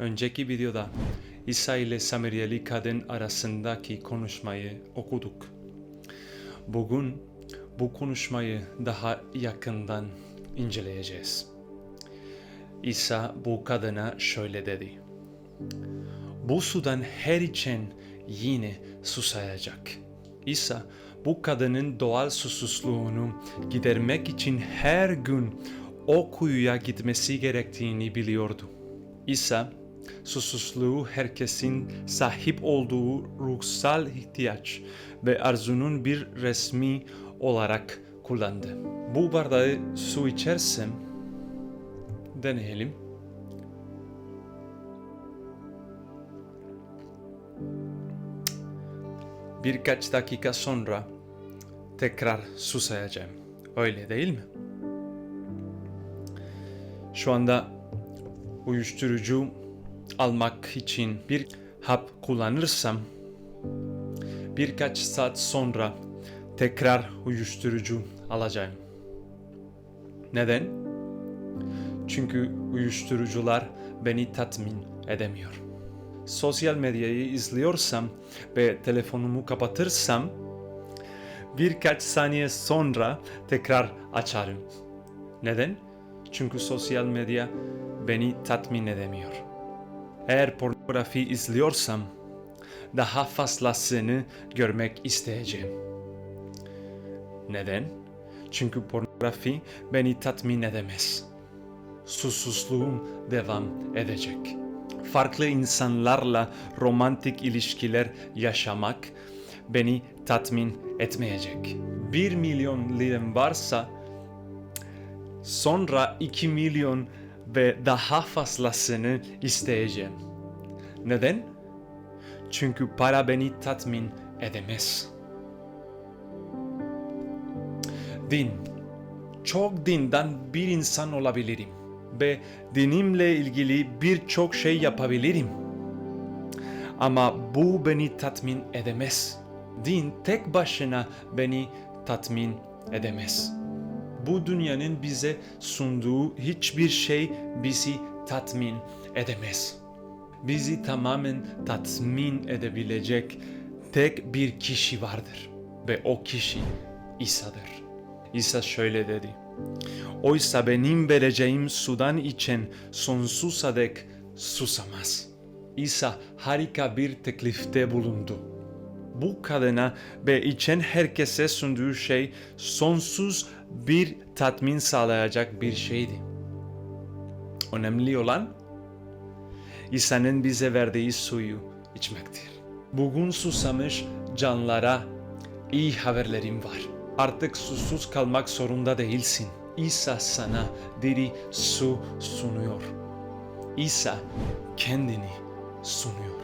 Önceki videoda İsa ile Samiriyeli kadın arasındaki konuşmayı okuduk. Bugün bu konuşmayı daha yakından inceleyeceğiz. İsa bu kadına şöyle dedi. Bu sudan her içen yine susayacak. İsa bu kadının doğal susuzluğunu gidermek için her gün o kuyuya gitmesi gerektiğini biliyordu. İsa susuzluğu herkesin sahip olduğu ruhsal ihtiyaç ve arzunun bir resmi olarak kullandı. Bu bardağı su içersem deneyelim. Birkaç dakika sonra tekrar susayacağım. Öyle değil mi? Şu anda uyuşturucu almak için bir hap kullanırsam birkaç saat sonra tekrar uyuşturucu alacağım. Neden? Çünkü uyuşturucular beni tatmin edemiyor. Sosyal medyayı izliyorsam ve telefonumu kapatırsam birkaç saniye sonra tekrar açarım. Neden? Çünkü sosyal medya beni tatmin edemiyor. Eğer pornografi izliyorsam daha fazlasını görmek isteyeceğim. Neden? Çünkü pornografi beni tatmin edemez. Susuzluğum devam edecek. Farklı insanlarla romantik ilişkiler yaşamak beni tatmin etmeyecek. Bir milyon liram varsa sonra 2 milyon ve daha fazlasını isteyeceğim. Neden? Çünkü para beni tatmin edemez. Din. Çok dinden bir insan olabilirim ve dinimle ilgili birçok şey yapabilirim. Ama bu beni tatmin edemez. Din tek başına beni tatmin edemez. Bu dünyanın bize sunduğu hiçbir şey bizi tatmin edemez. Bizi tamamen tatmin edebilecek tek bir kişi vardır ve o kişi İsa'dır. İsa şöyle dedi. Oysa benim vereceğim sudan içen sonsuza dek susamaz. İsa harika bir teklifte bulundu. Bu kadına ve içen herkese sunduğu şey sonsuz bir tatmin sağlayacak bir şeydi. Önemli olan İsa'nın bize verdiği suyu içmektir. Bugün susamış canlara iyi haberlerim var. Artık susuz kalmak zorunda değilsin. İsa sana diri su sunuyor. İsa kendini sunuyor.